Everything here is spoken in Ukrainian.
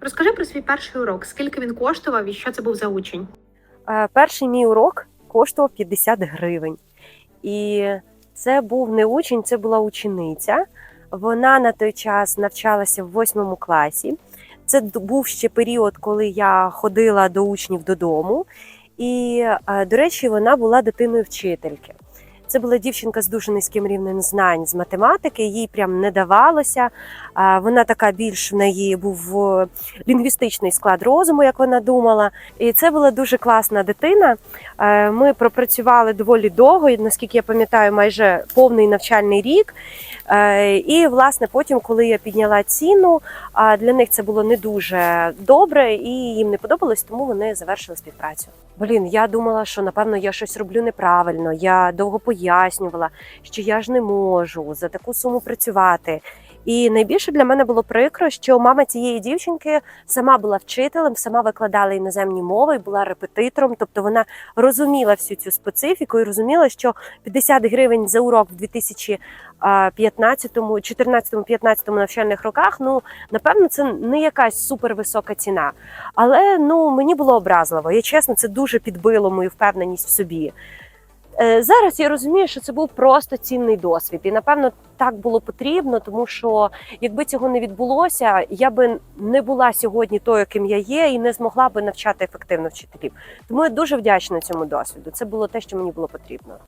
Розкажи про свій перший урок, скільки він коштував і що це був за учень? Е, Перший мій урок коштував 50 гривень. І це був не учень, це була учениця. Вона на той час навчалася в восьмому класі. Це був ще період, коли я ходила до учнів додому. І, е, до речі, вона була дитиною вчительки. Це була дівчинка з дуже низьким рівнем знань з математики, їй прям не давалося. Вона така більш в неї був е, лінгвістичний склад розуму, як вона думала. І це була дуже класна дитина. Е, Ми пропрацювали доволі довго, наскільки я пам'ятаю, майже повний навчальний рік. Е, І власне потім, коли я підняла ціну, для них це було не дуже добре, і їм не подобалось, тому вони завершили співпрацю. Блін, я думала, що напевно я щось роблю неправильно. Я довго пояснювала, що я ж не можу за таку суму працювати. І найбільше для мене було прикро, що мама цієї дівчинки сама була вчителем, сама викладала іноземні мови була репетитором. Тобто вона розуміла всю цю специфіку і розуміла, що 50 гривень за урок в 2015, 14, 15 навчальних роках. Ну напевно, це не якась супервисока ціна. Але ну мені було образливо. Я чесно, це дуже підбило мою впевненість в собі. Е, Зараз я розумію, що це був просто цінний досвід, і напевно так було потрібно, тому що якби цього не відбулося, я би не була сьогодні тою, ким я є, і не змогла би навчати ефективно вчителів. Тому я дуже вдячна цьому досвіду. Це було те, що мені було потрібно.